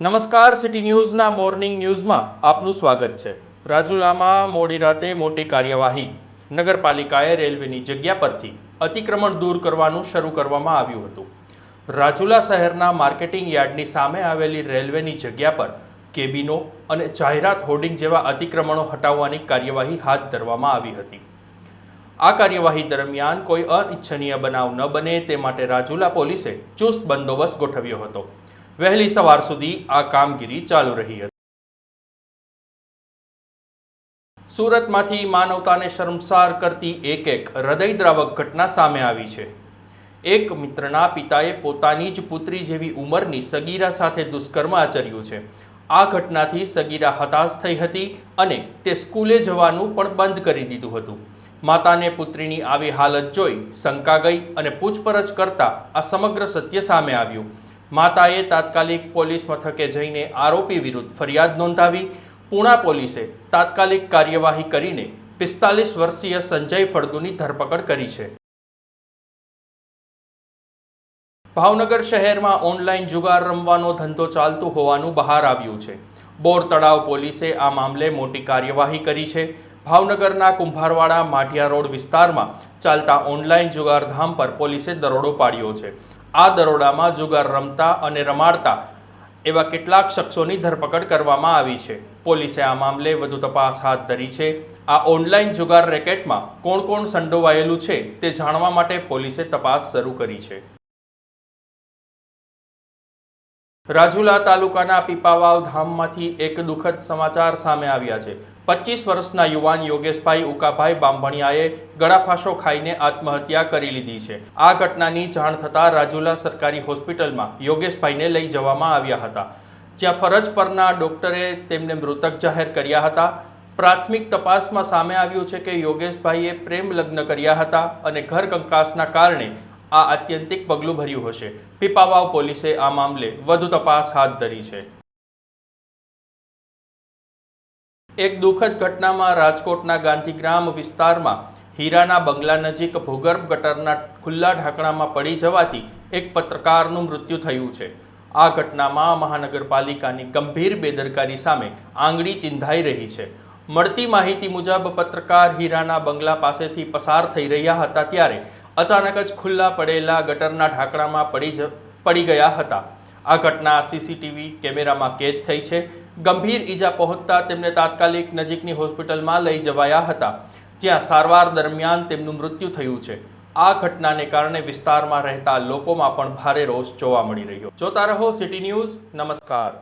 નમસ્કાર, city ન્યૂઝના morning ન્યૂઝમાં આપનું સ્વાગત છે. રાજુલામાં મોડી રાતે મોટી કાર્યવાહી. નગરપાલિકાએ રેલવેની જગ્યા પરથી અતિક્રમણ દૂર કરવાનું શરૂ કરવામાં આવ્યું હતું. રાજુલા શહેરના માર્કેટિંગ યાર્ડની સામે આવેલી રેલવેની જગ્યા પર કેબિનો અને જાહેરાત હોર્ડિંગ જેવા અતિક્રમણો હટાવવાની કાર્યવાહી હાથ ધરવામાં આવી હતી. આ કાર્યવાહી દરમિયાન કોઈ અનિચ્છનીય બનાવ ન બને તે માટે રાજુલા પોલીસે ચુસ્ત બંદોબસ્ત ગોઠવ્યો હતો. વહેલી સવાર સુધી આ કામગીરી ચાલુ રહી હતી. સુરતમાંથી માનવતાને શર્મસાર કરતી એક એક હૃદયદ્રાવક ઘટના સામે આવી છે. એક મિત્રના પિતાએ પોતાની જ પુત્રી જેવી ઉંમરની સગીરા સાથે દુષ્કર્મ આચર્યું છે. આ ઘટનાથી સગીરા હતાશ થઈ હતી અને તે સ્કૂલે જવાનું પણ બંધ કરી દીધું હતું. માતાને પુત્રીની આવી હાલત જોઈ શંકા ગઈ અને પૂછપરછ કરતા આ સમગ્ર સત્ય સામે આવ્યું. માતાએ તાત્કાલિક પોલીસ મથકે જઈને આરોપી વિરુદ્ધ ફરિયાદ નોંધાવી. પૂણા પોલીસે તાત્કાલિક કાર્યવાહી કરીને પિસ્તાલીસ વર્ષીય સંજય ફળદુની ધરપકડ કરી છે. ભાવનગર શહેરમાં ઓનલાઈન જુગાર રમવાનો ધંધો ચાલતું હોવાનું બહાર આવ્યું છે. બોર તળાવ પોલીસે આ મામલે મોટી કાર્યવાહી કરી છે. ભાવનગરના કુંભારવાડા માઠિયા રોડ વિસ્તારમાં ચાલતા ઓનલાઈન જુગારધામ પર પોલીસે દરોડો પાડ્યો છે. આ દરોડામાં જુગાર રમતા અને રમાડતા એવા કેટલાક શખ્સોની ધરપકડ કરવામાં આવી છે. પોલીસે આ મામલે વધુ તપાસ હાથ ધરી છે. આ ઓનલાઈન જુગાર રેકેટમાં કોણ કોણ સંડોવાયેલું છે તે જાણવા માટે પોલીસે તપાસ શરૂ કરી છે. રાજુલા તાલુકાના પીપાવાવ ધામમાંથી એક દુઃખદ સમાચાર સામે આવ્યા છે. પચીસ વર્ષના યુવાન યોગેશભાઈ ઉકાભાઈ બાંભણિયાએ ગળાફાંસો ખાઈને આત્મહત્યા કરી લીધી છે. આ ઘટનાની જાણ થતાં રાજુલા સરકારી હોસ્પિટલમાં યોગેશભાઈને લઈ જવામાં આવ્યા હતા. જ્યાં ફરજ પરના ડોક્ટરે તેમને મૃતક જાહેર કર્યા હતા. પ્રાથમિક તપાસમાં સામે આવ્યું છે કે યોગેશભાઈએ પ્રેમ લગ્ન કર્યા હતા અને ઘર કંકાસના કારણે આ આત્યંતિક પગલું ભર્યું હશે. પીપાવાવ પોલીસે આ મામલે વધુ તપાસ હાથ ધરી છે. એક દુઃખદ ઘટનામાં રાજકોટના ગાંધીગ્રામ વિસ્તારમાં હીરાના બંગલા નજીક ભૂગર્ભ ગટરના ખુલ્લા ઢાંકણામાં પડી જવાથી એક પત્રકારનું મૃત્યુ થયું છે. આ ઘટનામાં મહાનગરપાલિકાની ગંભીર બેદરકારી સામે આંગળી ચિંધાઈ રહી છે. મળતી માહિતી મુજબ પત્રકાર હીરાના બંગલા પાસેથી પસાર થઈ રહ્યા હતા ત્યારે અચાનક જ ખુલ્લા પડેલા ગટરના ઢાંકણામાં પડી જ, પડી ગયા હતા. આ ઘટના સીસીટીવી કેમેરામાં કેદ થઈ છે. ગંભીર ઈજા પહોંચતા તેમને તાત્કાલિક નજીકની હોસ્પિટલમાં લઈ જવાયા હતા, જ્યાં સારવાર દરમિયાન તેમનું મૃત્યુ થયું છે. આ ઘટનાને કારણે વિસ્તારમાં રહેતા લોકોમાં પણ ભારે રોષ જોવા મળી રહ્યો. જોતા રહો સિટી ન્યૂઝ, નમસ્કાર.